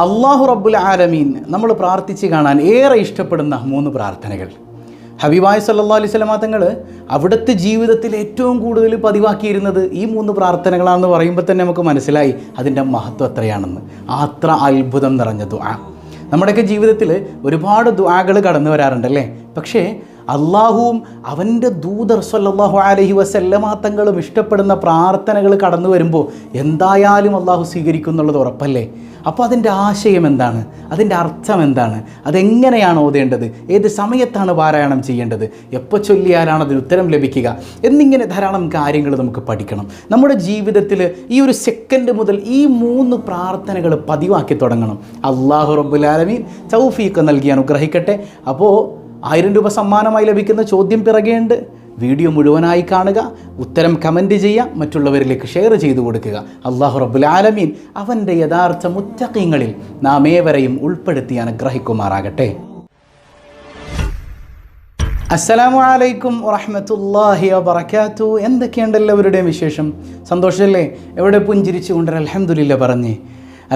അള്ളാഹു റബ്ബുൽ ആലമീൻ നമ്മൾ പ്രാർത്ഥിച്ച് കാണാൻ ഏറെ ഇഷ്ടപ്പെടുന്ന മൂന്ന് പ്രാർത്ഥനകൾ. ഹബീബായ് സല്ലാ അലൈഹി സ്വലമാ തങ്ങൾ അവിടുത്തെ ജീവിതത്തിൽ ഏറ്റവും കൂടുതൽ പതിവാക്കിയിരുന്നത് ഈ മൂന്ന് പ്രാർത്ഥനകളാണെന്ന് പറയുമ്പോൾ തന്നെ നമുക്ക് മനസ്സിലായി അതിന്റെ മഹത്വം എത്രയാണെന്ന്. അത്ര അത്ഭുതം നിറഞ്ഞ ദുആ. നമ്മുടെയൊക്കെ ജീവിതത്തിൽ ഒരുപാട് ദുആകൾ കടന്നു വരാറുണ്ടല്ലേ? പക്ഷേ അള്ളാഹുവും അവന്റെ ദൂതർ സല്ലാഹു അലഹി വസല്ലമ തങ്ങളും ഇഷ്ടപ്പെടുന്ന പ്രാർത്ഥനകൾ കടന്നു വരുമ്പോൾ എന്തായാലും അള്ളാഹു സ്വീകരിക്കും എന്നുള്ളത് ഉറപ്പല്ലേ? അപ്പോൾ അതിന്റെ ആശയം എന്താണ്? അതിന്റെ അർത്ഥം എന്താണ്? അതെങ്ങനെയാണ് ഓതേണ്ടത്? ഏത് സമയത്താണ് പാരായണം ചെയ്യേണ്ടത്? എപ്പോൾ ചൊല്ലിയാലാണ് അതിന് ഉത്തരം ലഭിക്കുക? എന്നിങ്ങനെ ധാരാളം കാര്യങ്ങൾ നമുക്ക് പഠിക്കണം. നമ്മുടെ ജീവിതത്തിൽ ഈ ഒരു സെക്കൻഡ് മുതൽ ഈ മൂന്ന് പ്രാർത്ഥനകൾ പതിവാക്കി തുടങ്ങണം. അള്ളാഹു റബ്ബുലാലമീൻ ചൗഫീക്ക് നൽകി അനുഗ്രഹിക്കട്ടെ. അപ്പോൾ ആയിരം രൂപ സമ്മാനമായി ലഭിക്കുന്ന ചോദ്യം പിറകേണ്ട് വീഡിയോ മുഴുവനായി കാണുക ഉത്തരം കമന്റ് ചെയ്യുക മറ്റുള്ളവരിലേക്ക് ഷെയർ ചെയ്തു കൊടുക്കുക. അള്ളാഹു റബ്ബുൽ ആലമീൻ അവന്റെ യഥാർത്ഥ മുത്തക്കിങ്ങളിൽ നാം ഏവരെയും ഉൾപ്പെടുത്തി അനുഗ്രഹിക്കുമാറാകട്ടെ. അസ്സലാമു അലൈക്കും വറഹമത്തല്ലാഹി വബർക്കാത്തു എന്തൊക്കെയുണ്ട് എല്ലാവരുടെയും വിശേഷം? സന്തോഷമല്ലേ എവിടെ പുഞ്ചിരിച്ചു കൊണ്ട് അലഹമുല്ല പറഞ്ഞ്.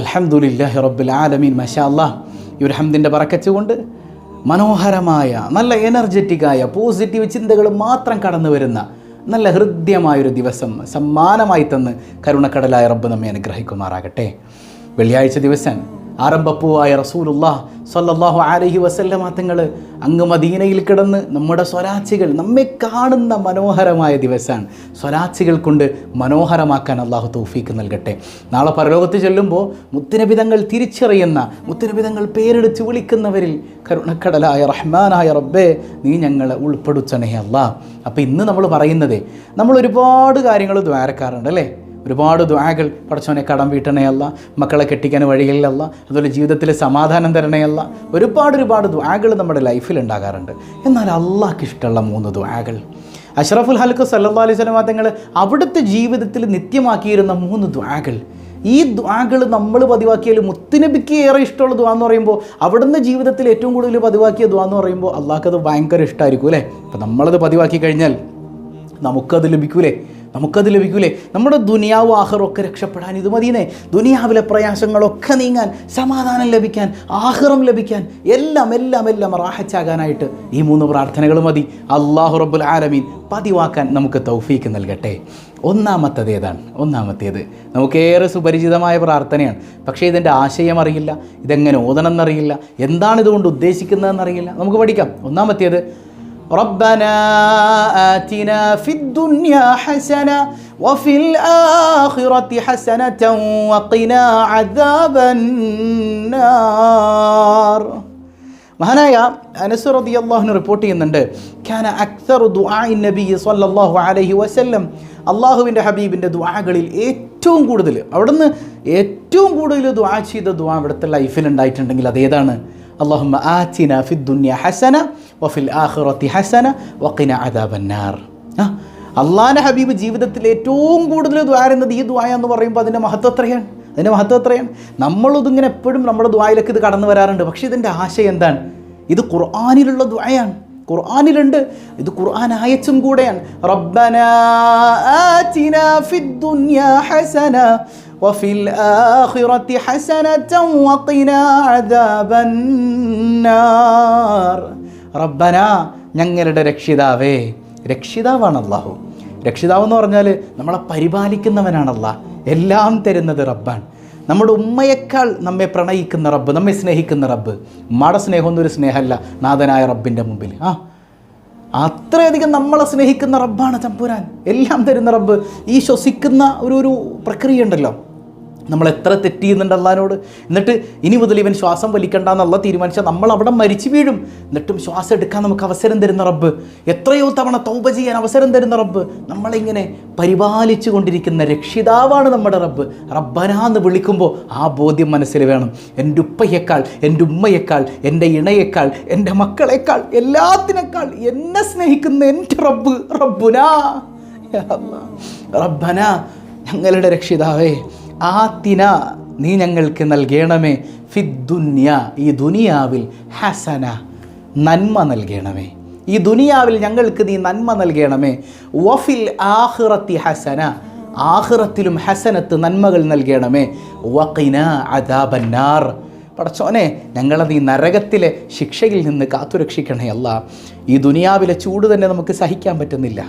അൽഹംദുലില്ലാഹി റബ്ബുൽ ആലമീൻ മഷാ അള്ളാഹ് ഈ ഒരു ഹംദിന്റെ പറക്കച്ചുകൊണ്ട് മനോഹരമായ നല്ല എനർജറ്റിക്കായ പോസിറ്റീവ് ചിന്തകൾ മാത്രം കടന്നു വരുന്ന നല്ല ഹൃദ്യമായൊരു ദിവസം സമ്മാനമായി തന്ന് കരുണക്കടലായ റബ്ബ് നമ്മെ അനുഗ്രഹിക്കുമാറാകട്ടെ. വെള്ളിയാഴ്ച ദിവസം ആരംഭപ്പൂവായ റസൂലുല്ലാഹ് അലൈഹി വസല്ലമ തങ്ങൾ അങ്ങ് മദീനയിൽ കിടന്ന് നമ്മുടെ സ്വരാച്ചികൾ നമ്മെ കാണുന്ന മനോഹരമായ ദിവസമാണ്. സ്വരാച്ചികൾ കൊണ്ട് മനോഹരമാക്കാൻ അള്ളാഹു തൗഫീക്ക് നൽകട്ടെ. നാളെ പരലോകത്ത് ചെല്ലുമ്പോൾ മുത്തിനബിതങ്ങൾ തിരിച്ചറിയുന്ന മുത്തിനബിതങ്ങൾ പേരെടുത്ത് വിളിക്കുന്നവരിൽ കരുണക്കടലായ റഹ്മാനായ റബ്ബേ നീ ഞങ്ങളെ ഉൾപ്പെടുത്തണേ അല്ലാ അപ്പോൾ ഇന്ന് നമ്മൾ പറയുന്നത് നമ്മൾ ഒരുപാട് കാര്യങ്ങൾ ദ്വാരക്കാറുണ്ട് അല്ലേ? ഒരുപാട് ദ്വാകൾ പടച്ചവനെ കടം വീട്ടണയല്ല മക്കളെ കെട്ടിക്കാൻ വഴികളിലല്ല അതുപോലെ ജീവിതത്തിൽ സമാധാനം തരണയല്ല ഒരുപാട് ഒരുപാട് ദ്വാകൾ നമ്മുടെ ലൈഫിൽ ഉണ്ടാകാറുണ്ട്. എന്നാൽ അള്ളാഹ്ക്ക് ഇഷ്ടമുള്ള മൂന്ന് ദ്വാകൾ അഷ്റഫുൽ ഹൽക്ക് സല്ലാ അലൈഹി സ്വലമാ തങ്ങൾ അവിടുത്തെ ജീവിതത്തിൽ നിത്യമാക്കിയിരുന്ന മൂന്ന് ദ്വാകൾ ഈ ദ്വാകൾ നമ്മൾ പതിവാക്കിയാൽ മുത്തുനബിക്ക് ഏറെ ഇഷ്ടമുള്ള ദ്വാ എന്ന് പറയുമ്പോൾ അവിടുന്ന് ജീവിതത്തിൽ ഏറ്റവും കൂടുതൽ പതിവാക്കിയ ദ്വാ എന്ന് പറയുമ്പോൾ അള്ളാഹ്ക്കത് ഭയങ്കര ഇഷ്ടമായിരിക്കും അല്ലേ? അപ്പം നമ്മളത് പതിവാക്കി കഴിഞ്ഞാൽ നമുക്കത് ലഭിക്കൂലേ? നമുക്കത് ലഭിക്കൂലേ? നമ്മുടെ ദുനിയാവ് ആഹറൊക്കെ രക്ഷപ്പെടാൻ ഇത് മതിയേ ദുനിയാവിലെ പ്രയാസങ്ങളൊക്കെ നീങ്ങാൻ സമാധാനം ലഭിക്കാൻ ആഹ്റം ലഭിക്കാൻ എല്ലാം എല്ലാം എല്ലാം റാഹച്ചാകാനായിട്ട് ഈ മൂന്ന് പ്രാർത്ഥനകൾ മതി. അള്ളാഹു റബ്ബുൽ ആലമീൻ പതിവാക്കാൻ നമുക്ക് തൗഫീക്ക് നൽകട്ടെ. ഒന്നാമത്തത് ഏതാണ്? ഒന്നാമത്തേത് നമുക്കേറെ സുപരിചിതമായ പ്രാർത്ഥനയാണ്. പക്ഷേ ഇതിന്റെ ആശയം അറിയില്ല ഇതെങ്ങനെ ഓതണം എന്നറിയില്ല എന്താണ് ഇതുകൊണ്ട് ഉദ്ദേശിക്കുന്നതെന്നറിയില്ല. നമുക്ക് പഠിക്കാം. ഒന്നാമത്തേത് ربنا آتنا في الدنيا حسنة وفي الآخرة حسنة وقنا عذاب النار മഹാനായ അനസ് റളിയല്ലാഹു റിപ്പോർട്ട് ചെയ്യുന്നുണ്ട് ഖാന അക്സർ ദുആഇ നബി സ്വല്ലല്ലാഹു അലൈഹി വസല്ലം അള്ളാഹുവിൻ്റെ ഹബീബിൻ്റെ ദുആകളിൽ ഏറ്റവും കൂടുതൽ അവിടുന്ന് ഏറ്റവും കൂടുതൽ ദുആ ചെയ്ത ദുആ അവിടുത്തെ ലൈഫിൽ ഉണ്ടായിട്ടുണ്ടെങ്കിൽ അതേതാണ് അള്ളാഹുമ്മ ആറ്റിന ഫിദ്ദുന്യ ദുനിയ ഹസന വഫിൽ ആഖിറത്തി ഹസന വക്കിന അദാബന്നാർ. ആ ഹബീബ് ജീവിതത്തിൽ ഏറ്റവും കൂടുതൽ ദ്വാരുന്നത് ഈ ദ്വായ എന്ന് പറയുമ്പോൾ അതിന്റെ മഹത്വം എത്രയാണ്? അതിന്റെ മഹത്വം എത്രയാണ്? നമ്മളിതിങ്ങനെ എപ്പോഴും നമ്മുടെ ദ്വായിലേക്ക് ഇത് കടന്നു വരാറുണ്ട്. പക്ഷേ ഇതിന്റെ ആശയം എന്താണ്? ഇത് ഖുർആാനിലുള്ള ദ്വായാണ് ഖുർആാനിലുണ്ട്. ഇത് ഖുർആൻ ആയച്ചും കൂടെയാണ്. റബ്ബന ആതിന ഫിദ്ദുന്യ ഹസന وفي الآخرة حسنة وقنا عذاب النار റബ്ബന ഞങ്ങളുടെ രക്ഷിതാവേ രക്ഷിതാവാണ് അള്ളാഹു രക്ഷിതാവ് എന്ന് പറഞ്ഞാൽ നമ്മളെ പരിപാലിക്കുന്നവനാണ് അള്ളാഹ് എല്ലാം തരുന്നത് റബ്ബാണ് നമ്മുടെ ഉമ്മയേക്കാൾ നമ്മെ പ്രണയിക്കുന്ന റബ്ബ് നമ്മെ സ്നേഹിക്കുന്ന റബ്ബ് ഉമ്മയുടെ സ്നേഹമൊന്നും ഒരു സ്നേഹമല്ല നാഥനായ റബ്ബിൻ്റെ മുമ്പിൽ ആ അത്രയധികം നമ്മളെ സ്നേഹിക്കുന്ന റബ്ബാണ് ചമ്പുരാൻ എല്ലാം തരുന്ന റബ്ബ് ഈ ശ്വസിക്കുന്ന ഒരു ഒരു പ്രക്രിയ ഉണ്ടല്ലോ നമ്മൾ എത്ര തെറ്റ് ചെയ്യുന്നുണ്ട് അള്ളഹാനോട്? എന്നിട്ട് ഇനി മുതൽ ഇവൻ ശ്വാസം വലിക്കണ്ട എന്നുള്ള തീരുമാനിച്ചാൽ നമ്മൾ അവിടെ മരിച്ചു വീഴും. എന്നിട്ടും ശ്വാസം എടുക്കാൻ നമുക്ക് അവസരം തരുന്ന റബ്ബ്. എത്രയോ തവണ തൗബ ചെയ്യാൻ അവസരം തരുന്ന റബ്ബ്. നമ്മളിങ്ങനെ പരിപാലിച്ചു കൊണ്ടിരിക്കുന്ന രക്ഷിതാവാണ് നമ്മുടെ റബ്ബ്. റബ്ബനാന്ന് വിളിക്കുമ്പോൾ ആ ബോധ്യം മനസ്സിൽ വേണം. എന്റെ ഉപ്പയേക്കാൾ എന്റെ ഉമ്മയേക്കാൾ എന്റെ ഇണയേക്കാൾ എന്റെ മക്കളെക്കാൾ എല്ലാത്തിനേക്കാൾ എന്നെ സ്നേഹിക്കുന്ന എന്റെ റബ്ബ് റബ്ബുനാ. റബ്ബന ഞങ്ങളുടെ രക്ഷിതാവേ. ആത്തിന നീ ഞങ്ങൾക്ക് നൽകണമേ. ഫിദ്ദുന്യ ഈ ദുനിയാവിൽ ഹസന നന്മ നൽകണമേ. ഈ ദുനിയാവിൽ ഞങ്ങൾക്ക് നീ നന്മ നൽകണമേ. വഫിൽ ആഹ്റത്തി ഹസന ആഹ്റത്തിലും ഹസനത്ത് നന്മകൾ നൽകണമേ. വഖിന അദാബന്നാർ. പടച്ചോനെ ഞങ്ങളത് ഈ നരകത്തിലെ ശിക്ഷയിൽ നിന്ന് കാത്തുരക്ഷിക്കണേ അല്ല. ഈ ദുനിയാവിലെ ചൂട് തന്നെ നമുക്ക് സഹിക്കാൻ പറ്റുന്നില്ല.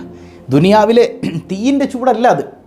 ദുനിയാവിലെ തീയിന്റെ ചൂടല്ല അത്.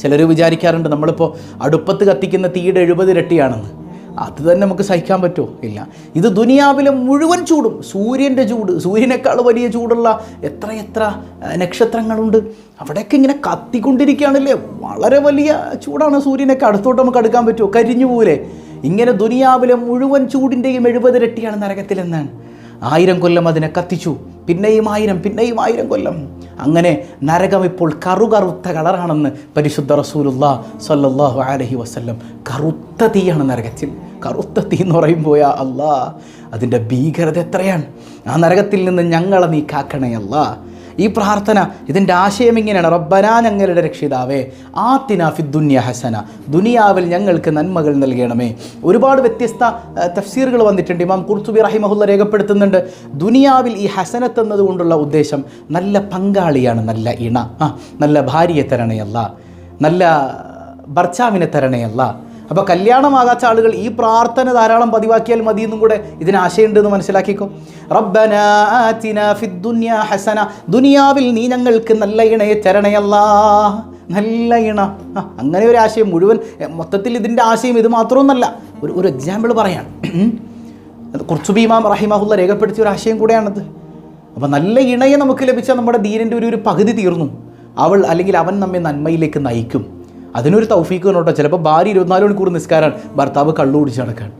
ചിലർ വിചാരിക്കാറുണ്ട് നമ്മളിപ്പോൾ അടുപ്പത്ത് കത്തിക്കുന്ന തീയുടെ എഴുപത് ഇരട്ടിയാണെന്ന്. അത് തന്നെ നമുക്ക് സഹിക്കാൻ പറ്റുമോ? ഇല്ല. ഇത് ദുനിയാവിലെ മുഴുവൻ ചൂടും. സൂര്യന്റെ ചൂട് സൂര്യനേക്കാൾ വലിയ ചൂടുള്ള എത്ര എത്ര നക്ഷത്രങ്ങളുണ്ട്. അവിടെയൊക്കെ ഇങ്ങനെ കത്തിക്കൊണ്ടിരിക്കുകയാണല്ലേ? വളരെ വലിയ ചൂടാണ് സൂര്യനൊക്കെ. അടുത്തോട്ട് നമുക്ക് അടുക്കാൻ പറ്റുമോ? കരിഞ്ഞു പോലെ ഇങ്ങനെ ദുനിയാവിലെ മുഴുവൻ ചൂടിന്റെയും എഴുപത് ഇരട്ടിയാണ് നരകത്തിലെന്നാണ്. ആയിരം കൊല്ലം അതിനെ കത്തിച്ചു. പിന്നെയും ആയിരം പിന്നെയും ആയിരം കൊല്ലം. അങ്ങനെ നരകം ഇപ്പോൾ കറുകറുത്ത കളറാണെന്ന് പരിശുദ്ധ റസൂലുള്ള സല്ലല്ലാഹു അലൈഹി വസല്ലം കറുത്ത തീയാണ് നരകത്തിൽ. കറുത്ത തീ എന്ന് പറയുമ്പോൾ അല്ലാ അതിന്റെ ഭീകരത എത്രയാണ്? ആ നരകത്തിൽ നിന്ന് ഞങ്ങളെ നീ കാക്കണേ അല്ലാ ഈ പ്രാർത്ഥന ഇതിന്റെ ആശയം ഇങ്ങനെയാണ്. റബ്ബനാ ഞങ്ങളുടെ രക്ഷിതാവേ ആത്തിന ഫിദ്ദുന്യ ഹസന ദുനിയാവിൽ ഞങ്ങൾക്ക് നന്മകൾ നൽകണമേ. ഒരുപാട് വ്യത്യസ്ത തഫ്സീറുകൾ വന്നിട്ടുണ്ട്. ഇമാം കുർത്തുബി റഹിമഹുല്ല രേഖപ്പെടുത്തുന്നുണ്ട് ദുനിയാവിൽ ഈ ഹസനത്ത് എന്നതുകൊണ്ടുള്ള ഉദ്ദേശം നല്ല പങ്കാളിയാണ് നല്ല ഇണ ആ നല്ല ഭാര്യയെ തരണയല്ല നല്ല ഭർച്ചാവിനെ തരണയല്ല അപ്പോൾ കല്യാണമാകാത്ത ആളുകൾ ഈ പ്രാർത്ഥന ധാരാളം പതിവാക്കിയാൽ മതി എന്നും കൂടെ ഇതിന് ആശയമുണ്ട് എന്ന് മനസ്സിലാക്കിക്കോ റബ്ബന ആതിന ഫിദ്ദുന്യ ഹസന. ദുനിയാവിൽ നീ ഞങ്ങൾക്ക് നല്ല ഇണയെ തരണയല്ലാ. നല്ല ഇണ. അങ്ങനെ ഒരു ആശയം മുഴുവൻ മൊത്തത്തിൽ ഇതിന്റെ ആശയം ഇത് മാത്രമൊന്നല്ല. ഒരു ഒരു എക്സാമ്പിൾ പറയാണ്. കുറച്ചു ഭീമാം റഹിമഹുല്ല രേഖപ്പെടുത്തിയ ഒരു ആശയം കൂടെയാണത്. അപ്പോൾ നല്ല ഇണയെ നമുക്ക് ലഭിച്ചാൽ നമ്മുടെ ധീരന്റെ ഒരു ഒരു പകുതി തീർന്നു. അവൾ അല്ലെങ്കിൽ അവൻ നമ്മെ നന്മയിലേക്ക് നയിക്കും. അതിനൊരു തൗഫീക്ക് കേട്ടോ ചിലപ്പോൾ ഭാര്യ ഇരുപത്തിനാല് മണിക്കൂർ നിസ്കാരമാണ് ഭർത്താവ് കള്ളു കുടിച്ച് നടക്കാൻ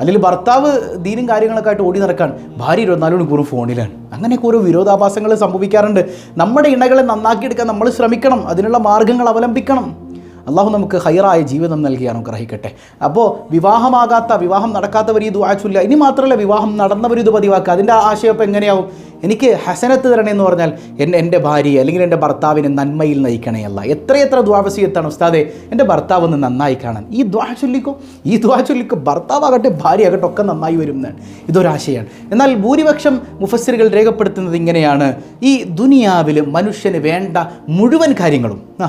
അല്ലെങ്കിൽ ഭർത്താവ് ദീനും കാര്യങ്ങളൊക്കെ ആയിട്ട് ഓടി നടക്കാൻ ഭാര്യ ഇരുപത്തിനാല് മണിക്കൂർ ഫോണിലാണ്. അങ്ങനെയൊക്കെ ഓരോ വിരോധാഭാസങ്ങൾ സംഭവിക്കാറുണ്ട്. നമ്മുടെ ഇണകളെ നന്നാക്കിയെടുക്കാൻ നമ്മൾ ശ്രമിക്കണം. അതിനുള്ള മാർഗങ്ങൾ അവലംബിക്കണം. അള്ളാഹു നമുക്ക് ഹൈറായ ജീവിതം നൽകിയാണ് ഗ്രഹിക്കട്ടെ അപ്പോൾ വിവാഹമാകാത്ത വിവാഹം നടക്കാത്തവർ ദുആ ചൊല്ലുക. ഇനി മാത്രമല്ല വിവാഹം നടന്നവർ ഇത് പതിവാക്കുക. അതിന്റെ ആശയം ഇപ്പോൾ എങ്ങനെയാവും? എനിക്ക് ഹസനത്ത് തരണേ എന്ന് പറഞ്ഞാൽ എന്റെ എന്റെ ഭാര്യയെ അല്ലെങ്കിൽ എന്റെ ഭർത്താവിനെ നന്മയിൽ നയിക്കണേ അല്ല. എത്രയെത്ര ദ്വാവസീയത്താണ് ഉസ്താദെ എന്റെ ഭർത്താവ് ഒന്ന് നന്നായി കാണാൻ. ഈ ദ്വാ ചൊല്ലിക്കോ? ഈ ദ്വാ ചൊല്ലിക്കോ ഭർത്താവാകട്ടെ ഭാര്യ ആകട്ടെ ഒക്കെ നന്നായി വരും ഇതൊരാശയാണ്. എന്നാൽ ഭൂരിപക്ഷം മുഫസ്സിറുകൾ രേഖപ്പെടുത്തുന്നത് ഇങ്ങനെയാണ്. ഈ ദുനിയാവിൽ മനുഷ്യന് വേണ്ട മുഴുവൻ കാര്യങ്ങളും ആ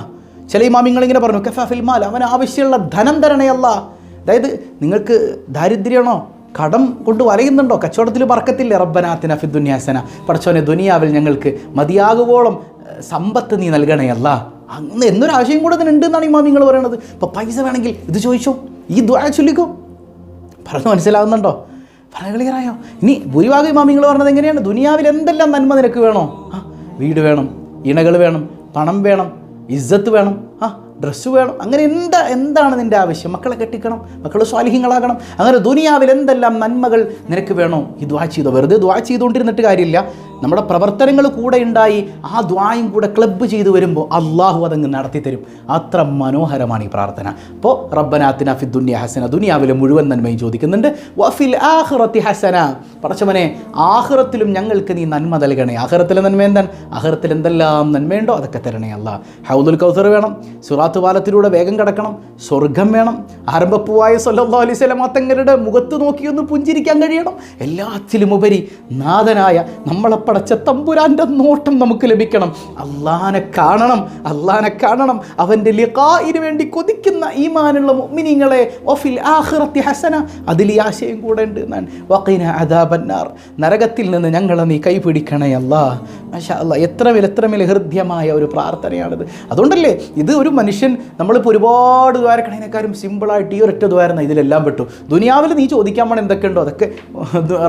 ചില ഇമാമിങ്ങൾ ഇങ്ങനെ പറഞ്ഞു കഫാഫിൽ മാൽ അവൻ ആവശ്യമുള്ള ധനം തരണയല്ല അതായത് നിങ്ങൾക്ക് ദാരിദ്ര്യമാണോ? കടം കൊണ്ട് വലയുന്നുണ്ടോ? കച്ചവടത്തിൽ പറക്കത്തില്ലേ റബ്ബനാത്തിന ഫിദ്ദുന്യാസന പടച്ചോനെ ദുനിയാവിൽ ഞങ്ങൾക്ക് മതിയാകുവോളം സമ്പത്ത് നീ നൽകണയല്ല അങ്ങനെ എന്നൊരാശയം കൂടെ അതിനുണ്ട് എന്നാണ് ഇമാമിങ്ങൾ പറയണത്. ഇപ്പോൾ പൈസ വേണമെങ്കിൽ ഇത് ചോദിച്ചോ? ഈ ദ്വാര ചൊല്ലിക്കോ? പറഞ്ഞു മനസ്സിലാകുന്നുണ്ടോ പറഞ്ഞു ക്ലിയറായോ? ഇനി ഭൂരിഭാഗം ഇമാമിങ്ങൾ പറഞ്ഞത് എങ്ങനെയാണ്? ദുനിയാവിൽ എന്തെല്ലാം നന്മ നിനക്ക് വേണോ? ആ വീട് വേണം ഇണകൾ വേണം പണം വേണം ഇജ്ജത്ത് വേണം ആ ഡ്രസ്സ് വേണം. അങ്ങനെ എന്താ എന്താണ് നിന്റെ ആവശ്യം? മക്കളെ കെട്ടിക്കണം മക്കൾ സ്വാലിഹ്യങ്ങളാകണം. അങ്ങനെ ദുനിയാവിൽ എന്തെല്ലാം നന്മകൾ നിനക്ക് വേണോ? ഈ ദ്വാ ചെയ്തോ. വെറുതെ ദ്വാ ചെയ്തുകൊണ്ടിരുന്നിട്ട് കാര്യമില്ല. നമ്മുടെ പ്രവർത്തനങ്ങൾ കൂടെ ഉണ്ടായി ആ ദ്വായും കൂടെ ക്ലബ്ബ് ചെയ്തു വരുമ്പോൾ അള്ളാഹു അതങ്ങ് നടത്തി തരും അത്ര മനോഹരമാണ് ഈ പ്രാർത്ഥന. അപ്പോൾ റബ്ബനാത്തിന ഫി ഹസന. ദുനിയാവിലെ മുഴുവൻ നന്മയും ചോദിക്കുന്നുണ്ട്. വഫിൽ ആഹ്റത്തി ഹസന. പടച്ചവനെ ആഹ്റത്തിലും ഞങ്ങൾക്ക് നീ നന്മ നൽകണേ. ആഹ്റത്തിലെ നന്മ എന്താണ്? ആഹ്റത്തിൽ എന്തെല്ലാം നന്മയുണ്ടോ അതൊക്കെ തരണേ അല്ല ഹൗദുൽ കൗസർ വേണം. സുറാത്ത് പാലത്തിലൂടെ വേഗം കിടക്കണം. സ്വർഗം വേണം. ആരംഭപ്പൂവായ സല്ലാ അലൈഹി സ്വലം തങ്ങളുടെ മുഖത്ത് നോക്കിയൊന്ന് പുഞ്ചിരിക്കാൻ കഴിയണം. എല്ലാത്തിലും ഉപരി നാഥനായ നമ്മളെ പടച്ച തമ്പുരാന്റെ നോട്ടം നമുക്ക് ലഭിക്കണം. അള്ളാനെ കാണണം അള്ളാനെ കാണണം. അവന്റെ ലിഖായിന് വേണ്ടി കൊതിക്കുന്ന ഈമാനുള്ള മിനിങ്ങളെ ഒഫിൽ ആഹ്റത്തി ഹസന അതിൽ ഈ ആശയം കൂടെ ഉണ്ട് എന്നാണ്. വക്കീന അദാബന്നാർ. നരകത്തിൽ നിന്ന് ഞങ്ങളെ നീ കൈപിടിക്കണേ അല്ലാ. മാഷാ അല്ല എത്ര മേൽ എത്ര ഹൃദ്യമായ ഒരു പ്രാർത്ഥനയാണിത്. അതുകൊണ്ടല്ലേ ഇത് ഒരു മനുഷ്യൻ നമ്മളിപ്പോൾ ഒരുപാട് ദ്വാരക്കണേനേക്കാളും സിമ്പിളായിട്ട് ഈ ഒരൊറ്റ ദ്വാരം ഇതിലെല്ലാം പെട്ടു. ദുനിയാവിൽ നീ ചോദിക്കാൻ വേണം എന്തൊക്കെയുണ്ടോ? അതൊക്കെ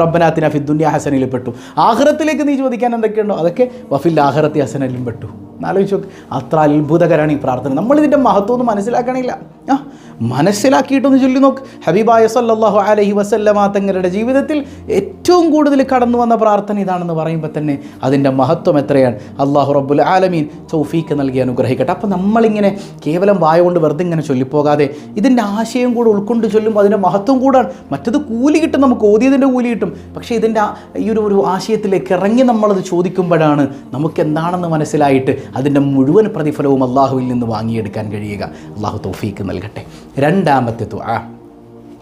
റബ്ബനാത്തിന ഫി ദുനിയ ഹസനിൽ പെട്ടു. ആഹ്റത്തിലേക്ക് നീ ചോദിക്കാൻ എന്തൊക്കെയുണ്ടോ? അതൊക്കെ വഫിൽ ഹസൻ ഹസനിലും പെട്ടു. എന്നാലോചിച്ച് നോക്ക്. അത്ര അത്ഭുതകരമാണ് ഈ പ്രാർത്ഥന. നമ്മളിതിന്റെ മഹത്വം ഒന്നും മനസ്സിലാക്കണില്ല. ആ മനസ്സിലാക്കിയിട്ടൊന്ന് ചൊല്ലി നോക്ക്. ഹബീബായ സല്ലാഹു അലഹി വസല്ലമ തങ്ങളുടെ ജീവിതത്തിൽ ഏറ്റവും കൂടുതൽ കടന്നു വന്ന പ്രാർത്ഥന ഇതാണെന്ന് പറയുമ്പോൾ തന്നെ അതിന്റെ മഹത്വം എത്രയാണ്? അള്ളാഹു റബ്ബുൽ ആലമീൻ സൗഫീക്ക് നൽകി അനുഗ്രഹിക്കട്ടെ. അപ്പോൾ നമ്മളിങ്ങനെ കേവലം വായ കൊണ്ട് വെറുതെ ഇങ്ങനെ ചൊല്ലിപ്പോകാതെ ഇതിന്റെ ആശയം കൂടെ ഉൾക്കൊണ്ട് ചൊല്ലുമ്പോൾ അതിന്റെ മഹത്വം കൂടാണ്. മറ്റത് കൂലി കിട്ടും നമുക്ക് ഓതിയതിന്റെ കൂലി കിട്ടും. പക്ഷേ ഇതിന്റെ ഈ ഒരു ഒരു ആശയത്തിലേക്ക് ഇറങ്ങി നമ്മളത് ചോദിക്കുമ്പോഴാണ് നമുക്ക് എന്താണെന്ന് മനസ്സിലായിട്ട് അതിന്റെ മുഴുവൻ പ്രതിഫലവും അള്ളാഹുവിൽ നിന്ന് വാങ്ങിയെടുക്കാൻ കഴിയുക. അള്ളാഹു തൗഫീക്ക് നൽകട്ടെ. രണ്ടാമത്തെ ദുആ.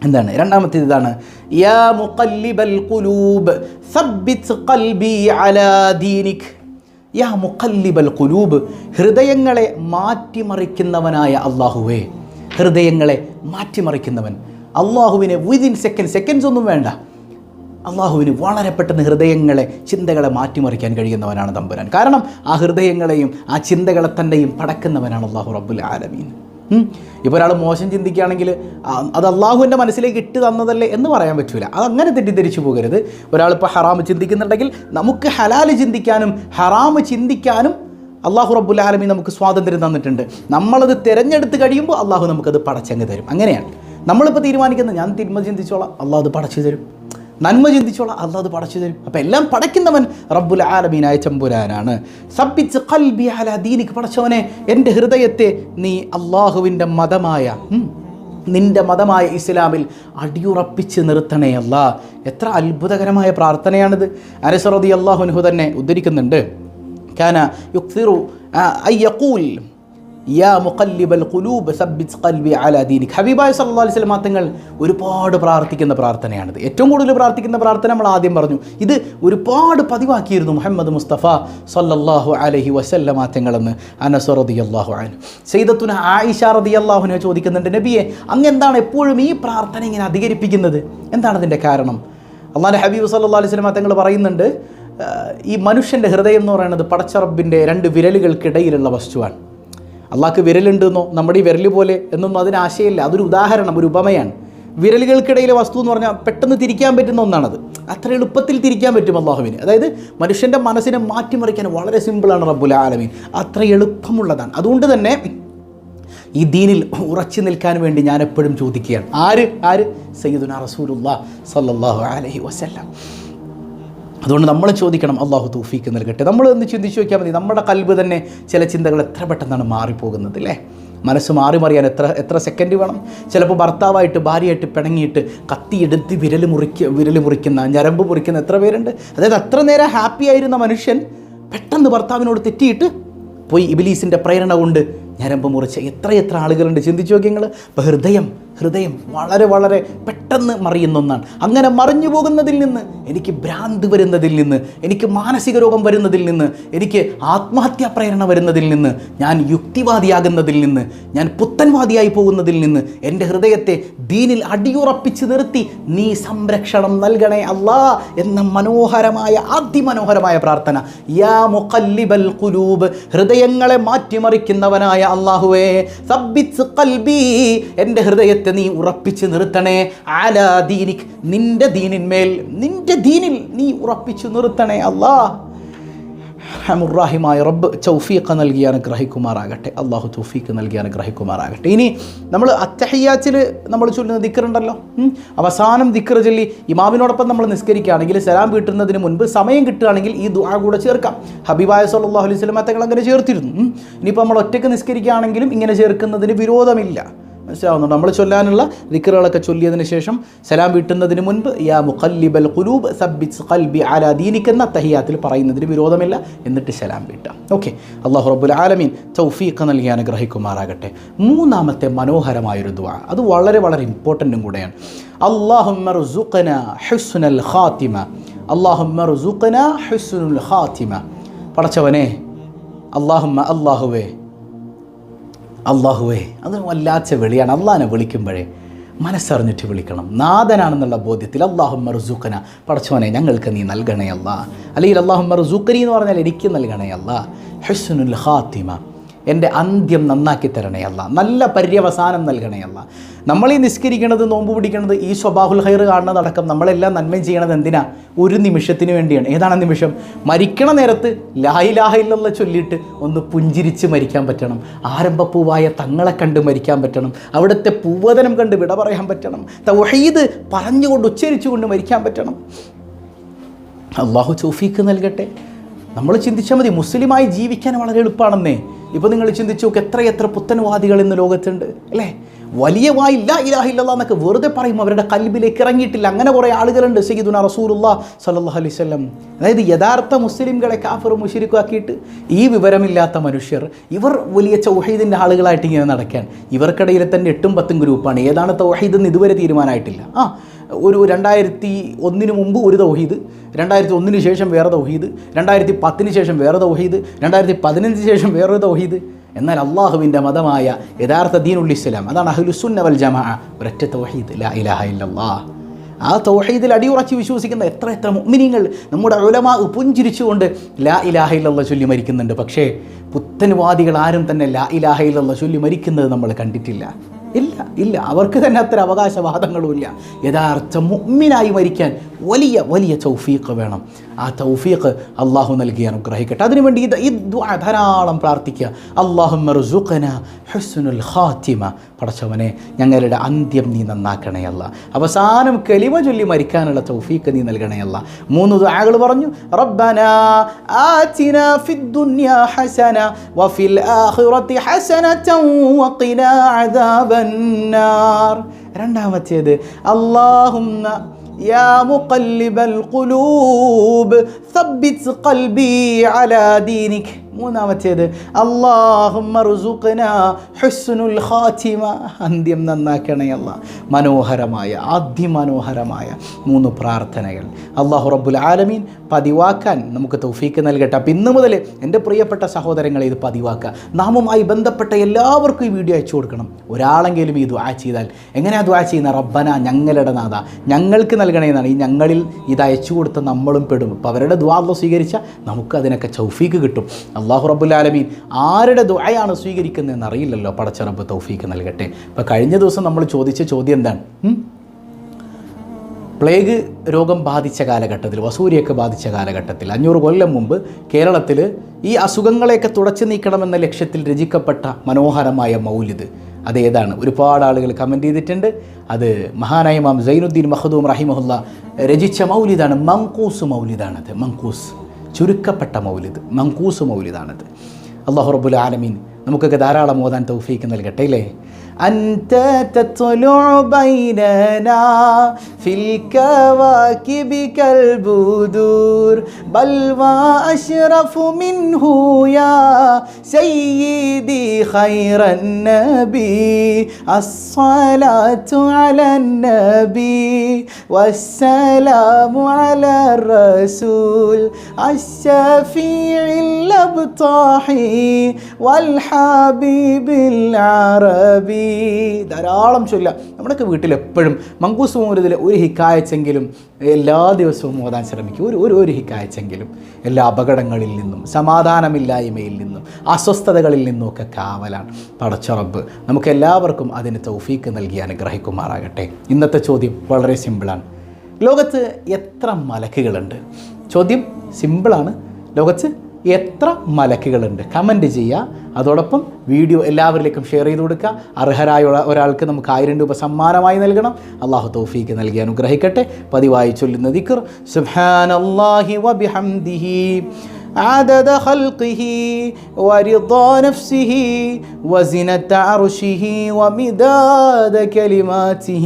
എന്താണ്? രണ്ടാമത്തെ ഇതാണ്. യാ മുഖല്ലിബൽ സബ്ബിത് അലാ ദീനിക്. യാ മുഖല്ലിബൽ ഹൃദയങ്ങളെ മാറ്റിമറിക്കുന്നവനായ അള്ളാഹുവേ ഹൃദയങ്ങളെ മാറ്റിമറിക്കുന്നവൻ. അള്ളാഹുവിനെ വിതിൻ സെക്കൻഡ് സെക്കൻഡ്സ് ഒന്നും വേണ്ട. അള്ളാഹുവിന് വളരെ പെട്ടെന്ന് ഹൃദയങ്ങളെ ചിന്തകളെ മാറ്റിമറിക്കാൻ കഴിയുന്നവനാണ് തമ്പുരാൻ. കാരണം ആ ഹൃദയങ്ങളെയും ആ ചിന്തകളെ തന്നെയും പടക്കുന്നവനാണ് അള്ളാഹു റബ്ബുൽ ആലമീൻ. ഇപ്പോൾ ഒരാൾ മോശം ചിന്തിക്കുകയാണെങ്കിൽ അത് അള്ളാഹുവിന്റെ മനസ്സിലേക്ക് ഇട്ട് തന്നതല്ലേ എന്ന് പറയാൻ പറ്റില്ല അത് അങ്ങനെ തെറ്റിദ്ധരിച്ചു പോകരുത്. ഒരാളിപ്പോൾ ഹറാമ് ചിന്തിക്കുന്നുണ്ടെങ്കിൽ നമുക്ക് ഹലാൽ ചിന്തിക്കാനും ഹറാമ് ചിന്തിക്കാനും അള്ളാഹു റബ്ബുൽ ആലമീൻ നമുക്ക് സ്വാതന്ത്ര്യം തന്നിട്ടുണ്ട്. നമ്മളത് തിരഞ്ഞെടുത്ത് കഴിയുമ്പോൾ അള്ളാഹു നമുക്കത് പടച്ചങ്ങ് തരും. അങ്ങനെയാണ്. നമ്മളിപ്പോൾ തീരുമാനിക്കുന്നത് ഞാൻ തിന്മ ചിന്തിച്ചോളാം അള്ളാഹ് അത് പടച്ചു തരും. നന്മ ചിന്തിച്ചോളാം. അള്ളാഹ് അത് പടച്ചു തരും. അപ്പം എല്ലാം പടയ്ക്കുന്നവൻ റബ്ബുൽ ആലമീനായ ചമ്പുരാനാണ് സബ്ബിച്ച് കൽബി അല ദീനിക്ക് പടച്ചവനെ എന്റെ ഹൃദയത്തെ നീ അള്ളാഹുവിന്റെ മതമായ നിന്റെ മതമായ ഇസ്ലാമിൽ അടിയുറപ്പിച്ച് നിർത്തണേ അല്ല എത്ര അത്ഭുതകരമായ പ്രാർത്ഥനയാണിത്. അനസറതി അള്ളാഹുനുഹു തന്നെ ഉദ്ധരിക്കുന്നുണ്ട്. കാന യുക്തിറു അയ്യക്കൂൽ യാ മുഖല്ലിബൽ ഖുലൂബ് സബ്ബിത് ഖൽബി അലാ ദീനിക്. ഹബീബായ സല്ലല്ലാഹു അലൈഹി വസല്ലം ഒരുപാട് പ്രാർത്ഥിക്കുന്ന പ്രാർത്ഥനയാണിത്. ഏറ്റവും കൂടുതൽ പ്രാർത്ഥിക്കുന്ന പ്രാർത്ഥന നമ്മൾ ആദ്യം പറഞ്ഞു. ഇത് ഒരുപാട് പതിവാക്കിയിരുന്നു മുഹമ്മദ് മുസ്തഫ സല്ലല്ലാഹു അലൈഹി വസല്ലമ തങ്ങളെന്ന് അനസ് റളിയല്ലാഹു അൻഹു. സയ്യിദത്തുന ആയിഷ റളിയല്ലാഹുവിനെ ചോദിക്കുന്നുണ്ട് നബിയെ അങ്ങ് എന്താണ് എപ്പോഴും ഈ പ്രാർത്ഥന ഇങ്ങനെ അധികരിപ്പിക്കുന്നത്? എന്താണ് അതിന്റെ കാരണം? അള്ളാഹ് ഹബീബ് സല്ലല്ലാഹു അലൈഹി വസല്ലമ പറയുന്നുണ്ട് ഈ മനുഷ്യന്റെ ഹൃദയം എന്ന് പറയുന്നത് പടച്ചറബിന്റെ രണ്ട് വിരലുകൾക്കിടയിലുള്ള വസ്തുവാണ്. അള്ളാഹ്ക്ക് വിരലുണ്ടെന്നോ നമ്മുടെ ഈ വിരൽ പോലെ എന്നൊന്നും അതിന് ആശയമില്ല. അതൊരു ഉദാഹരണം ഒരു ഉപമയാണ്. വിരലുകൾക്കിടയിലെ വസ്തു എന്ന് പറഞ്ഞാൽ പെട്ടെന്ന് തിരിക്കാൻ പറ്റുന്ന ഒന്നാണത്. അത്ര എളുപ്പത്തിൽ തിരിക്കാൻ പറ്റും അള്ളാഹുവിന്. അതായത് മനുഷ്യന്റെ മനസ്സിനെ മാറ്റിമറിക്കാൻ വളരെ സിമ്പിളാണ് റബ്ബുൽ ആലമീൻ. അത്ര എളുപ്പമുള്ളതാണ്. അതുകൊണ്ട് തന്നെ ഈ ദീനിൽ ഉറച്ചു നിൽക്കാൻ വേണ്ടി ഞാൻ എപ്പോഴും ചോദിക്കുകയാണ്. ആര്? ആര്? സയ്യിദുന റസൂലുള്ള സല്ലാഹു അലഹി വസല്ലം. അതുകൊണ്ട് നമ്മൾ ചോദിക്കണം അള്ളാഹു തൗഫീക്ക് നൽകട്ടെ. നമ്മൾ ഒന്ന് ചിന്തിച്ച് നോക്കിയാൽ മതി. നമ്മുടെ കൽബ് തന്നെ ചില ചിന്തകൾ എത്ര പെട്ടെന്നാണ് മാറിപ്പോകുന്നത് അല്ലേ മനസ്സ് മാറി മറിയാൻ എത്ര എത്ര സെക്കൻഡ് വേണം? ചിലപ്പോൾ ഭർത്താവായിട്ട് ഭാര്യയായിട്ട് പിണങ്ങിയിട്ട് കത്തിയെടുത്ത് വിരൽ മുറിക്ക വിരൽ മുറിക്കുന്ന ഞരമ്പ് മുറിക്കുന്ന എത്ര പേരുണ്ട്? അതായത് അത്ര നേരം ഹാപ്പി ആയിരുന്ന മനുഷ്യൻ പെട്ടെന്ന് ഭർത്താവിനോട് തെറ്റിയിട്ട് പോയി ഇബിലീസിന്റെ പ്രേരണ കൊണ്ട് ഞരമ്പ് മുറിച്ച് എത്ര എത്ര ആളുകളുണ്ട്. ചിന്തിച്ചു നോക്കി നിങ്ങൾ ഇപ്പോൾ ഹൃദയം ഹൃദയം വളരെ വളരെ പെട്ടെന്ന് മറിയുന്ന ഒന്നാണ്. അങ്ങനെ മറിഞ്ഞു പോകുന്നതിൽ നിന്ന് എനിക്ക് ഭ്രാന്ത് വരുന്നതിൽ നിന്ന് എനിക്ക് മാനസിക രോഗം വരുന്നതിൽ നിന്ന് എനിക്ക് ആത്മഹത്യാ പ്രേരണ വരുന്നതിൽ നിന്ന് ഞാൻ യുക്തിവാദിയാകുന്നതിൽ നിന്ന് ഞാൻ പുത്തൻവാദിയായി പോകുന്നതിൽ നിന്ന് എന്റെ ഹൃദയത്തെ ദീനിൽ അടിയുറപ്പിച്ച് നിർത്തി നീ സംരക്ഷണം നൽകണേ അല്ലാ എന്ന മനോഹരമായ അതിമനോഹരമായ പ്രാർത്ഥന. യാ മുഖല്ലിബൽ കുലൂബ് ഹൃദയങ്ങളെ മാറ്റിമറിക്കുന്നവനായ അള്ളാഹുവേ സബ്ബിത്ത് ഖൽബി എന്റെ ഹൃദയത്തെ നീ ഉറപ്പിച്ച് നിർത്തണേ. ആലാ ദീനിക് നിന്റെ ദീനിന്മേൽ നിന്റെ ദീനിൽ നീ ഉറപ്പിച്ചു നിർത്തണേ അല്ലാ. ഹമുറാഹിമായ റബ്ബ് ചൗഫീഖ് നൽകി അനുഗ്രഹിക്കുമാറാകട്ടെ. അള്ളാഹു തൗഫീഖ് നൽകി അനുഗ്രഹിക്കുമാറാകട്ടെ. ഇനി നമ്മൾ അത്തഹയ്യാച്ചിൽ നമ്മൾ ചൊല്ലുന്ന ദിക്കറുണ്ടല്ലോ. അവസാനം ദിക്കർ ചൊല്ലി ഇമാമിനോടൊപ്പം നമ്മൾ നിസ്കരിക്കുകയാണെങ്കിൽ സലാം വീട്ടുന്നതിന് മുൻപ് സമയം കിട്ടുകയാണെങ്കിൽ ഈ ദുആ കൂടെ ചേർക്കാം. ഹബീബായ സല്ലല്ലാഹു അലൈഹി വസല്ലം തങ്ങൾ അങ്ങനെ ചേർത്തിരുന്നു. ഇനിയിപ്പോൾ നമ്മൾ ഒറ്റയ്ക്ക് നിസ്കരിക്കുകയാണെങ്കിലും ഇങ്ങനെ ചേർക്കുന്നതിന് വിരോധമില്ല. മനസ്സിലാവുന്നുണ്ട്? നമ്മൾ ചൊല്ലാനുള്ള ദിക്കറുകളൊക്കെ ചൊല്ലിയതിന് ശേഷം സലാം വീട്ടുന്നതിന് മുൻപ് യാ മുഖല്ലിബൽ ഖുലൂബ് സബ്ബിസ് ഖൽബി അലാ ദീനിക് എന്ന തഹിയാത്തിൽ പറയുന്നതിന് വിരോധമില്ല. എന്നിട്ട് സലാം വീട്ടാം. ഓക്കെ. അള്ളാഹു റബ്ബുൽ ആലമീൻ തൗഫീഖ് നൽകി അനുഗ്രഹിക്കുമാറാകട്ടെ. മൂന്നാമത്തെ മനോഹരമായൊരു ദുആ. അത് വളരെ വളരെ ഇമ്പോർട്ടന്റും കൂടെയാണ്. അള്ളാഹുന ഹുസ്നൽ ഖാത്തിമ അള്ളാഹുന ഖാത്തിമ പടച്ചവനെ അള്ളാഹുമ്മ അള്ളാഹുവേ അള്ളാഹുവേ അത് വല്ലാച്ച വിളിയാണ്. അള്ളാഹിനെ വിളിക്കുമ്പോഴേ മനസ്സറിഞ്ഞിട്ട് വിളിക്കണം. നാഥനാണെന്നുള്ള ബോധ്യത്തിൽ അള്ളാഹു മറുസൂക്കന പടച്ചോനെ ഞങ്ങൾക്ക് നീ നൽകണേ അല്ല അല്ലെങ്കിൽ അള്ളാഹു മറുസൂക്കനി എന്ന് പറഞ്ഞാൽ എനിക്ക് നൽകണേ അല്ല ഹെസ്സുനുൽ ഹാത്തിമ എന്റെ അന്ത്യം നന്നാക്കി തരണേ അല്ല. നല്ല പര്യവസാനം നൽകണേ അല്ല. നമ്മൾ ഈ നിസ്കരിക്കണത് നോമ്പ് പിടിക്കണത് ഈ സ്വബാഹുൽ ഹൈർ കാണുന്നതടക്കം നമ്മളെല്ലാം നന്മയും ചെയ്യണത് എന്തിനാ? ഒരു നിമിഷത്തിന് വേണ്ടിയാണ്. ഏതാണ് നിമിഷം? മരിക്കണ നേരത്ത് ലായിലാഹില്ല ചൊല്ലിയിട്ട് ഒന്ന് പുഞ്ചിരിച്ച് മരിക്കാൻ പറ്റണം. ആരംഭപ്പൂവായ തങ്ങളെ കണ്ട് മരിക്കാൻ പറ്റണം. അവിടുത്തെ പൂവതനം കണ്ട് വിട പറയാൻ പറ്റണം. തൗഹീദ് പറഞ്ഞുകൊണ്ട് ഉച്ചരിച്ചുകൊണ്ട് മരിക്കാൻ പറ്റണം. അള്ളാഹു ചോഫീക്ക് നൽകട്ടെ. നമ്മൾ ചിന്തിച്ചാൽ മതി മുസ്ലിമായി ജീവിക്കാൻ വളരെ എളുപ്പമാണെന്നേ. ഇപ്പോൾ നിങ്ങൾ ചിന്തിച്ചു നോക്ക് എത്ര എത്ര പുത്തൻവാദികൾ ഇന്ന് ലോകത്തുണ്ട്? അല്ലേ? വലിയ വായില്ല ഇലാഹില്ല എന്നൊക്കെ വെറുതെ പറയും അവരുടെ കൽബിലേക്ക് ഇറങ്ങിയിട്ടില്ല. അങ്ങനെ കുറേ ആളുകളുണ്ട് സയ്യിദുന റസൂലുള്ള അലൈഹി വസല്ലം. അതായത് യഥാർത്ഥ മുസ്ലിംകളെ കാഫർ മുഷിരിക്കാക്കിയിട്ട് ഈ വിവരമില്ലാത്ത മനുഷ്യർ ഇവർ വലിയ ചൗഹീദിന്റെ ആളുകളായിട്ട് ഇങ്ങനെ നടക്കാൻ. ഇവർക്കിടയിൽ തന്നെ എട്ടും പത്തും ഗ്രൂപ്പാണ്. ഏതാണ് തൗഹീദ് എന്ന് ഇതുവരെ തീരുമാനമായിട്ടില്ല. ആ ഒരു രണ്ടായിരത്തി ഒന്നിന് മുമ്പ് ഒരു തൗഹീദ് രണ്ടായിരത്തി ഒന്നിന് ശേഷം വേറെ തൗഹീദ് രണ്ടായിരത്തി പത്തിന് ശേഷം വേറെ തൗഹീദ് രണ്ടായിരത്തി പതിനഞ്ചിന് ശേഷം വേറൊരു തൗഹീദ്. എന്നാൽ അള്ളാഹുവിന്റെ മതമായ യഥാർത്ഥ ദീനുൽ ഇസ്ലാം അതാണ് അഹ്ലുസുന്ന വൽ ജമാ ഒരൊറ്റ തൗഹീദ് ലാ ഇലാഹ ഇല്ലല്ലാഹ്. ആ തൗഹീദിൽ അടിയുറച്ച് വിശ്വസിക്കുന്ന എത്ര എത്ര മുഅ്മിനീങ്ങൾ നമ്മുടെ ഉലമാ പുഞ്ചിരിച്ചുകൊണ്ട് ലാ ഇലാഹ ഇല്ലല്ലാഹ് ചൊല്ലി മരിക്കുന്നുണ്ട്. പക്ഷേ പുത്തൻവാദികൾ ആരും തന്നെ ലാ ഇലാഹ ഇല്ലല്ലാഹ് ചൊല്ലി മരിക്കുന്നത് നമ്മൾ കണ്ടിട്ടില്ല. ഇല്ല ഇല്ല. അവർക്ക് തന്നെ അത്ര അവകാശവാദങ്ങളുമില്ല. യഥാർത്ഥ മുമ്മിനായി മരിക്കാൻ വലിയ വലിയ തൗഫീഖ് വേണം. ആ തൗഫീഖ് അള്ളാഹു നൽകി അനുഗ്രഹിക്കട്ടെ. അതിനുവേണ്ടി ഇത് ഈ ദുആ ധാരാളം പ്രാർത്ഥിക്കുക അള്ളാഹുമ്മ റുസുഖന ഹുസ്നുൽ ഖാത്തിമ പടച്ചവനെ ഞങ്ങളുടെ അന്ത്യം നീ നന്നാക്കണേ അല്ല അവസാനം കലിമ ചൊല്ലി മരിക്കാനുള്ള തൗഫീഖ് നീ നൽകണേ അല്ല മൂന്ന് ദുആകൾ പറഞ്ഞു റബ്ബന ആതിന ഫിദ് ദുനിയ ഹസന വഫിൽ ആഖിറതി ഹസനതൻ വഖിന അദാബന്നാർ രണ്ടാമത്തേത് അല്ലാഹുമ്മ يا مقلب القلوب ثبت قلبي على دينك മൂന്നാമത്തേത് ഹുസ്നുൽ അന്ത്യം നന്നാക്കണേ അല്ല മനോഹരമായ അതിമനോഹരമായ മൂന്ന് പ്രാർത്ഥനകൾ. അള്ളാഹു റബ്ബുൽ ആലമീൻ പതിവാക്കാൻ നമുക്ക് തൗഫീക്ക് നൽകട്ടെ. അപ്പം ഇന്ന് മുതൽ എന്റെ പ്രിയപ്പെട്ട സഹോദരങ്ങളെ ഇത് പതിവാക്കുക. നാമുമായി ബന്ധപ്പെട്ട എല്ലാവർക്കും ഈ വീഡിയോ അയച്ചു കൊടുക്കണം. ഒരാളെങ്കിലും ഈ ദുആ ചെയ്താൽ എങ്ങനെയാണ് ദ്വാ ചെയ്യുന്ന? റബ്ബന ഞങ്ങളുടെ നാഥ. ഞങ്ങൾക്ക് നൽകണേന്നാണ് ഈ ഞങ്ങളിൽ ഇത് അയച്ചു കൊടുത്ത നമ്മളും പെടും. അപ്പോൾ അവരുടെ ദ്വാ സ്വീകരിച്ചാൽ നമുക്ക് അതിനൊക്കെ ചൗഫീക്ക് കിട്ടും. അള്ളാഹു റബുല്ലാലമീൻ ആരുടെ ദുആയാണ് സ്വീകരിക്കുന്നതെന്ന് അറിയില്ലല്ലോ. പടച്ചറബ് തൗഫീക്ക് നൽകട്ടെ. അപ്പോൾ കഴിഞ്ഞ ദിവസം നമ്മൾ ചോദിച്ച ചോദ്യം എന്താണ്? പ്ലേഗ് രോഗം ബാധിച്ച കാലഘട്ടത്തിൽ വസൂരിയൊക്കെ ബാധിച്ച കാലഘട്ടത്തിൽ അഞ്ഞൂറ് കൊല്ലം മുമ്പ് കേരളത്തിൽ ഈ അസുഖങ്ങളെയൊക്കെ തുടച്ചു നീക്കണമെന്ന ലക്ഷ്യത്തിൽ രചിക്കപ്പെട്ട മനോഹരമായ മൗലിദ്. അതേതാണ് ഒരുപാട് ആളുകൾ കമന്റ് ചെയ്തിട്ടുണ്ട്. അത് മഹാനായ ഇമാം സൈനുദ്ദീൻ മഹദൂം റഹിമഹുല്ല രചിച്ച മൗലിദാണ്. മങ്കൂസ് മൗലിദാണത്. മങ്കൂസ് ചുരുക്കപ്പെട്ട മൗലിദ് മങ്കൂസ് മൗലിദാണിത്. അള്ളാഹു റബുൽ ആലമീൻ നമുക്കൊക്കെ ധാരാളം ഓതാൻ തൗഫീക്ക് നൽകട്ടെ അല്ലേ? أنت تطلع بيننا في الكواكب كالبدور. بل ما أشرف منه يا سيدي خير النبي. الصلاة على النبي والسلام على الرسول. الشفيع الأبطاحي والحبيب العربي. ധാരാളം ചൊല്ല. നമ്മുടെയൊക്കെ വീട്ടിൽ എപ്പോഴും മങ്കൂസ് മൂലത്തിൽ ഒരു ഹിക്കായച്ചെങ്കിലും എല്ലാ ദിവസവും ഓതാൻ ശ്രമിക്കും. ഒരു ഒരു ഒരു ഹിക്കായച്ചെങ്കിലും എല്ലാ അപകടങ്ങളിൽ നിന്നും സമാധാനമില്ലായ്മയിൽ നിന്നും അസ്വസ്ഥതകളിൽ നിന്നുമൊക്കെ കാവലാണ്. പടച്ചുറബ് നമുക്ക് എല്ലാവർക്കും അതിന് തൗഫീക്ക് നൽകി അനുഗ്രഹിക്കുമാറാകട്ടെ. ഇന്നത്തെ ചോദ്യം വളരെ സിമ്പിളാണ്. ലോകത്ത് എത്ര മലക്കുകളുണ്ട്? ചോദ്യം സിമ്പിളാണ്. ലോകത്ത് എത്ര മലക്കുകളുണ്ട് കമൻറ്റ് ചെയ്യുക അതോടൊപ്പം വീഡിയോ എല്ലാവരിലേക്കും ഷെയർ ചെയ്ത് കൊടുക്കുക അർഹരായ ഒരാ- ഒരാൾക്ക് നമുക്ക് ആയിരം രൂപ സമ്മാനമായി നൽകണം അള്ളാഹു തൗഫീക്ക് നൽകി അനുഗ്രഹിക്കട്ടെ പതിവായി ചൊല്ലുന്ന ദിക്ർ സുബ്ഹാനല്ലാഹി വബിഹംദിഹി عدد خلقه ورضا نفسه وزنة عرشه ومداد كلماته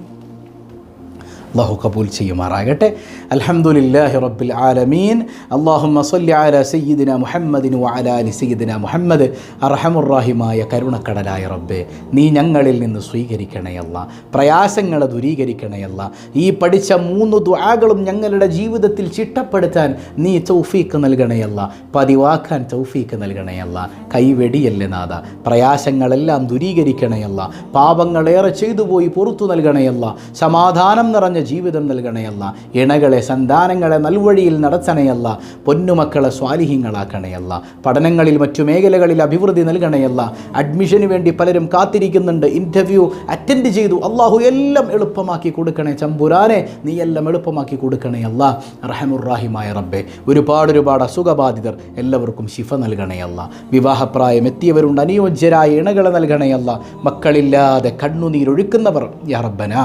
അള്ളാഹു കബൂൽ ചെയ്യുമാറാകട്ടെ. അൽഹംദുലില്ലാഹി റബ്ബിൽ ആലമീൻ. അള്ളാഹുമ്മ സല്ലി അല സയ്യിദിന മുഹമ്മദിനു വഅല അലി സയ്യിദിന മുഹമ്മദ്. അർഹമുറാഹിമായ കരുണക്കടലായ റബ്ബേ നീ ഞങ്ങളിൽ നിന്ന് സ്വീകരിക്കണയല്ല പ്രയാസങ്ങളെ ദൂരീകരിക്കണയല്ല ഈ പഠിച്ച മൂന്ന് ദുആകളും ഞങ്ങളുടെ ജീവിതത്തിൽ ചിട്ടപ്പെടുത്താൻ നീ തൗഫീക്ക് നൽകണയല്ല പതിവാക്കാൻ തൗഫീക്ക് നൽകണയല്ല കൈവെടിയല്ലേ നാഥ. പ്രയാസങ്ങളെല്ലാം ദൂരീകരിക്കണയല്ല പാപങ്ങളേറെ ചെയ്തു പോയി പുറത്തു നൽകണയല്ല സമാധാനം നിറഞ്ഞ ജീവിതം നൽകണയല്ല ഇണകളെ സന്താനങ്ങളെ നൽവഴിയിൽ നടത്തണയല്ല പൊന്നുമക്കളെ സ്വാലിഹ്യങ്ങളാക്കണയല്ല പഠനങ്ങളിൽ മറ്റു മേഖലകളിൽ അഭിവൃദ്ധി നൽകണയല്ല അഡ്മിഷന് വേണ്ടി പലരും കാത്തിരിക്കുന്നുണ്ട് ഇന്റർവ്യൂ അറ്റൻഡ് ചെയ്തു അള്ളാഹു എല്ലാം എളുപ്പമാക്കി കൊടുക്കണേ ചമ്പുരാനെ നീ എല്ലാം എളുപ്പമാക്കി കൊടുക്കണയല്ല റഹമുറാഹിമായ റബ്ബെ ഒരുപാട് ഒരുപാട് അസുഖബാധിതർ എല്ലാവർക്കും ശിഫ നൽകണയല്ല വിവാഹപ്രായം എത്തിയവരുണ്ട് അനുയോജ്യരായ ഇണകളെ നൽകണയല്ല മക്കളില്ലാതെ കണ്ണുനീരൊഴുക്കുന്നവർ യാ റബ്ബന.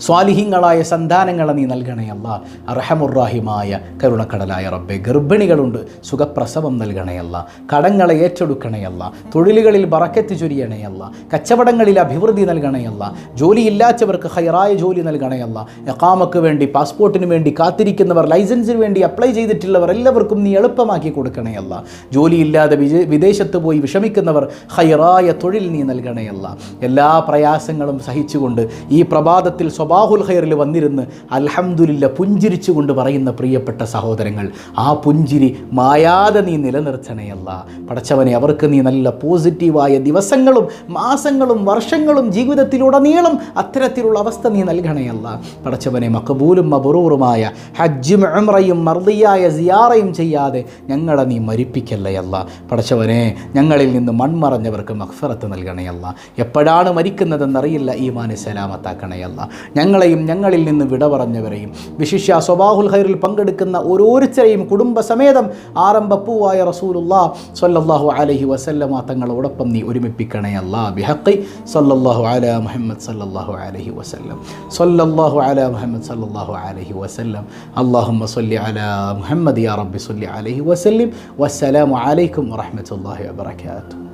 സ്വാലിഹിങ്ങളായ സന്താനങ്ങളെ നീ നൽകണേ അർഹമുറാഹിമായ കരുണക്കടലായ റബ്ബെ ഗർഭിണികളുണ്ട് സുഖപ്രസവം നൽകണയല്ല കടങ്ങളെ ഏറ്റെടുക്കണയല്ല തൊഴിലുകളിൽ ബറക്കത്ത് ചൊരിയണയല്ല കച്ചവടങ്ങളിൽ അഭിവൃദ്ധി നൽകണയല്ല ജോലിയില്ലാത്തവർക്ക് ഹൈറായ ജോലി നൽകണയല്ല എക്കാമക്ക് വേണ്ടി പാസ്പോർട്ടിന് വേണ്ടി കാത്തിരിക്കുന്നവർ ലൈസൻസിന് വേണ്ടി അപ്ലൈ ചെയ്തിട്ടുള്ളവർ എല്ലാവർക്കും നീ എളുപ്പമാക്കി കൊടുക്കണയല്ല ജോലിയില്ലാതെ വിദേശത്ത് പോയി വിഷമിക്കുന്നവർ ഹൈറായ തൊഴിൽ നീ നൽകണയല്ല എല്ലാ പ്രയാസങ്ങളും സഹിച്ചുകൊണ്ട് ഈ പ്രഭാതത്തിൽ സ്വബാഹുൽ ഹൈറിൽ വന്നിരുന്ന് അൽഹംദുലില്ല പുഞ്ചിരിച്ചുകൊണ്ട് പറയുന്ന പ്രിയപ്പെട്ട സഹോദരങ്ങൾ ആ പുഞ്ചിരി മായാതെ നീ നിലനിർത്തണയല്ല. പടച്ചവനെ അവർക്ക് നീ നല്ല പോസിറ്റീവായ ദിവസങ്ങളും മാസങ്ങളും വർഷങ്ങളും ജീവിതത്തിലുടനീളം അത്തരത്തിലുള്ള അവസ്ഥ നീ നൽകണയല്ല. പടച്ചവനെ മക്കബൂലും മബറൂറുമായ ഹജ്ജും ഉംറയും മർദിയായ സിയാറയും ചെയ്യാതെ ഞങ്ങളെ നീ മരിപ്പിക്കല്ലയല്ല. പടച്ചവനെ ഞങ്ങളിൽ നിന്ന് മൺമറഞ്ഞവർക്ക് മഖ്ഫറത്ത് നൽകണയല്ല. എപ്പോഴാണ് മരിക്കുന്നതെന്നറിയില്ല ഈമാനെ സലാമത്താക്കണയല്ല. ഞങ്ങളെയും ഞങ്ങളിൽ നിന്ന് വിട പറഞ്ഞവരെയും. വിശിഷ്യ സ്വബാഹുൽ ഹൈറിൽ പങ്കെടുക്കുന്ന ഓരോരുത്തരെയും കുടുംബസമേതം ആരംഭപ്പൂവായ റസൂലുള്ള സല്ലല്ലാഹു അലഹി വസല്ലമ തങ്ങളോടൊപ്പം നീ ഒരുമിപ്പിക്കണേ അല്ലാ ബിഹക്കി സല്ലല്ലാഹു അല മുഹമ്മദ് സല്ലല്ലാഹു അലഹി വസല്ലം. സല്ലല്ലാഹു അല മുഹമ്മദ് സല്ലല്ലാഹു അലഹി വസല്ലം. അല്ലാഹുമ്മ സല്ലി അല മുഹമ്മദ് യാ റബ്ബി സല്ലി അലഹി വസല്ലം. വസ്സലാമു അലൈക്കും വറഹ്മത്തുള്ളാഹി വബറകാതുഹു